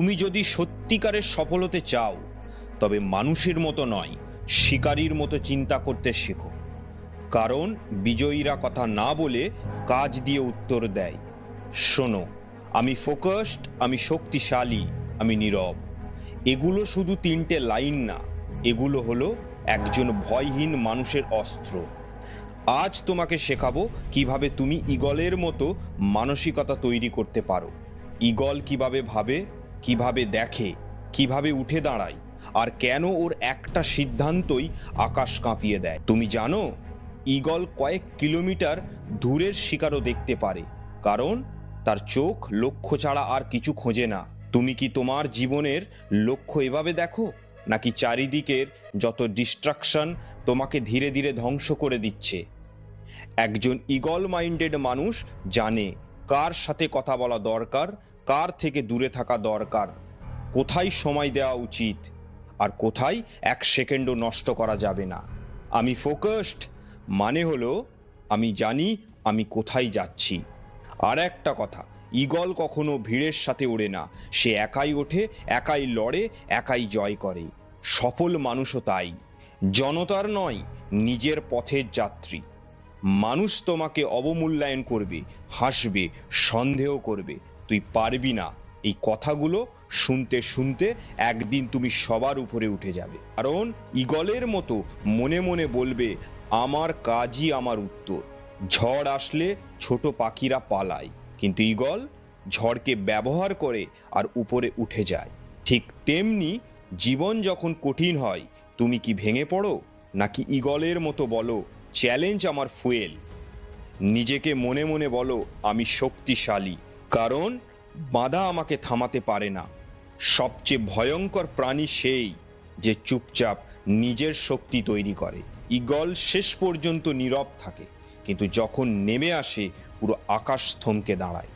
তুমি যদি সত্যিকারের সফল হতে চাও, তবে মানুষের মতো নয়, শিকারীর মতো চিন্তা করতে শেখো। কারণ বিজয়ীরা কথা না বলে কাজ দিয়ে উত্তর দেয়। শোনো, আমি ফোকাসড, আমি শক্তিশালী, আমি নীরব। এগুলো শুধু তিনটে লাইন না, এগুলো হলো একজন ভয়হীন মানুষের অস্ত্র। আজ তোমাকে শেখাবো কীভাবে তুমি ইগলের মতো মানসিকতা তৈরি করতে পারো। ইগল কীভাবে ভাবে? কীভাবে দেখে, কীভাবে উঠে দাঁড়ায়, আর কেন ওর একটা সিদ্ধান্তই আকাশ কাঁপিয়ে দেয়। তুমি জানো ইগল কয়েক কিলোমিটার দূরের শিকারও দেখতে পারে, কারণ তার চোখ লক্ষ্য ছাড়া আর কিছু খোঁজে না। তুমি কি তোমার জীবনের লক্ষ্য এভাবে দেখো, নাকি চারিদিকের যত ডিস্ট্রাকশন তোমাকে ধীরে ধীরে ধ্বংস করে দিচ্ছে? একজন ইগল মাইন্ডেড মানুষ জানে কার সাথে কথা বলা দরকার কার থেকে দূরে থাকা দরকার? কোথায় সময় দেওয়া উচিত? আর কোথায় এক সেকেন্ডও নষ্ট করা যাবে না? আমি ফোকাসড মানে হলো আমি জানি আমি কোথায় যাচ্ছি। আর একটা কথা, ইগল কখনো ভিড়ের সাথে ওড়ে না। সে একাই ওঠে, একাই লড়ে, একাই জয় করে। সফল মানুষও তাই। জনতার নয়, নিজের পথের যাত্রী। মানুষ তোমাকে অবমূল্যায়ন করবে, হাসবে, সন্দেহ করবে তুই পারবি না। এই কথাগুলো শুনতে শুনতে একদিন তুমি সবার উপরে উঠে যাবে। কারণ ইগলের মতো মনে মনে বলবে, আমার কাজই আমার উত্তর। ঝড় আসলে ছোট পাখিরা পালায়। কিন্তু ইগল ঝড়কে ব্যবহার করে আর উপরে উঠে যায়। ঠিক তেমনি জীবন যখন কঠিন হয়, তুমি কি ভেঙে পড়ো? নাকি ইগলের মতো বলো, চ্যালেঞ্জ আমার ফুয়েল। নিজেকে মনে মনে বলো, আমি শক্তিশালী। কারণ বাধা আমাকে থামাতে পারে না। সবচেয়ে ভয়ঙ্কর প্রাণী সেই যে চুপচাপ নিজের শক্তি তৈরি করে। ইগল শেষ পর্যন্ত নীরব থাকে, কিন্তু যখন নেমে আসে, পুরো আকাশ থমকে দাঁড়ায়।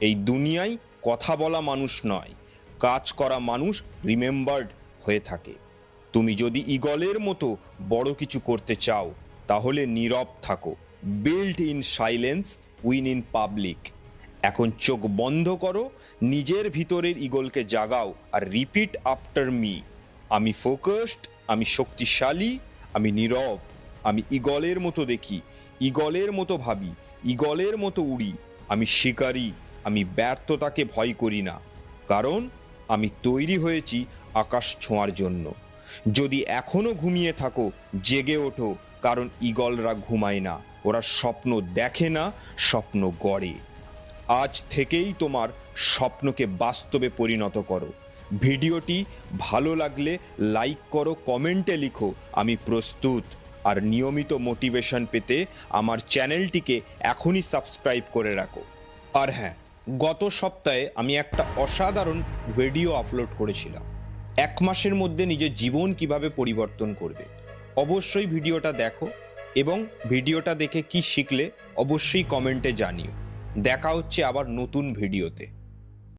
এই দুনিয়ায় কথা বলা মানুষ নয়, কাজ করা মানুষ রিমেম্বার্ড হয়ে থাকে। তুমি যদি ইগলের মতো বড় কিছু করতে চাও, তাহলে নীরব থাকো। Build in silence, win in public. এখন চোখ বন্ধ করো, নিজের ভিতরের ইগলকে জাগাও আর রিপিট আফটার মি আমি ফোকাসড আমি শক্তিশালী, আমি নীরব, আমি ইগলের মতো দেখি ইগলের মতো ভাবি ইগলের মতো উড়ি। আমি শিকারী, আমি ব্যর্থতাকে ভয় করি না। কারণ আমি তৈরি হয়েছি আকাশ ছোঁয়ার জন্য। যদি এখনও ঘুমিয়ে থাকো, জেগে ওঠো, কারণ ইগলরা ঘুমায় না, ওরা স্বপ্ন দেখে না, স্বপ্ন গড়ে। আজ থেকেই তোমার স্বপ্নকে বাস্তবে পরিণত করো। ভিডিওটি ভালো লাগলে লাইক করো, কমেন্টে লিখো। আমি প্রস্তুত আর নিয়মিত মোটিভেশন পেতে আমার চ্যানেলটিকে এখনই সাবস্ক্রাইব করে রাখো। আর হ্যাঁ গত সপ্তাহে আমি একটা অসাধারণ ভিডিও আপলোড করেছিলাম। এক মাসের মধ্যে নিজের জীবন কীভাবে পরিবর্তন করবে। অবশ্যই ভিডিওটা দেখো এবং ভিডিওটা দেখে কি শিখলে অবশ্যই কমেন্টে জানিও। দেখা হচ্ছে আবার নতুন ভিডিওতে।